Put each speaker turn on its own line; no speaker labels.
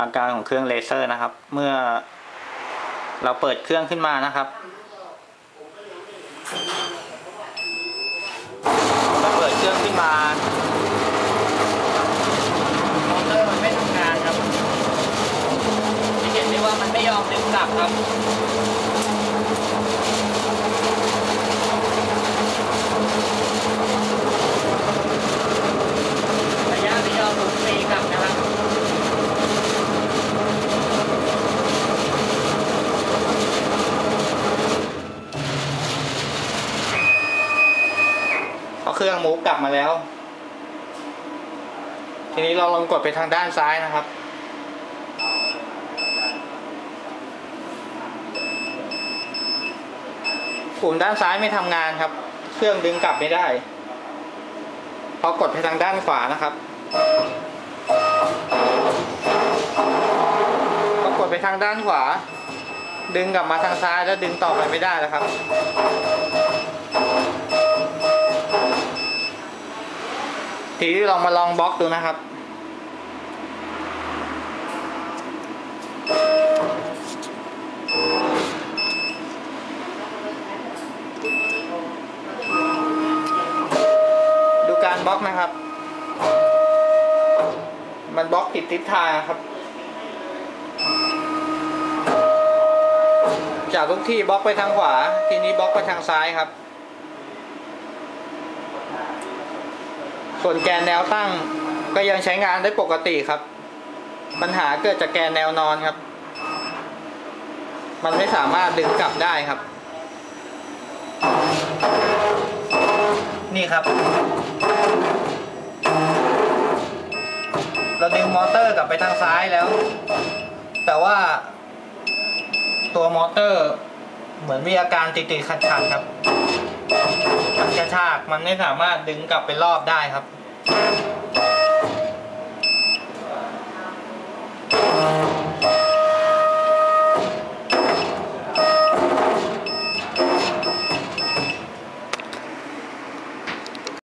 อาการของเครื่องเลเซอร์นะครับ เมื่อเราเปิดเครื่องขึ้นมานะครับถ้าเปิดเครื่องขึ้นมามอเตอร์มันไม่ทำงานครับจะเห็นได้ว่ามันไม่ยอมดึงกลับครับ ระยะไม่ยอมหมุนตีกลับนะครับ พอเค รื่องมูฟกลับมาแล้ว ทีนี้เราลองกดไปทางด้านซ้ายนะครับ ปุ่มด้านซ้ายไม่ทำงานครับ เครื่องดึงกลับไม่ได้พอกดไปทางด้านขวานะครับพอกดไปทางด้านขวา ดึงกลับมาทางซ้ายแล้วดึงต่อไปไม่ได้แล้วครับ ทีนี้ลองมาลองบล็อกดูนะครับ ดูการบล็อกนะครับ มันบล็อกผิดทิศทางครับ จากทุกที่บล็อกไปทางขวา ทีนี้บล็อกไปทางซ้ายครับ ส่วนแกนแนวตั้งก็ยังใช้งานได้ปกติครับ ปัญหาเกิดจากแกนแนวนอนครับ มันไม่สามารถดึงกลับได้ครับ นี่ครับ เราดึงมอเตอร์กลับไปทางซ้ายแล้ว แต่ว่าตัวมอเตอร์ เหมือนมีอาการติดๆขัดๆครับ มันกระชากมันไม่สามารถดึงกลับไปรอบได้ครับ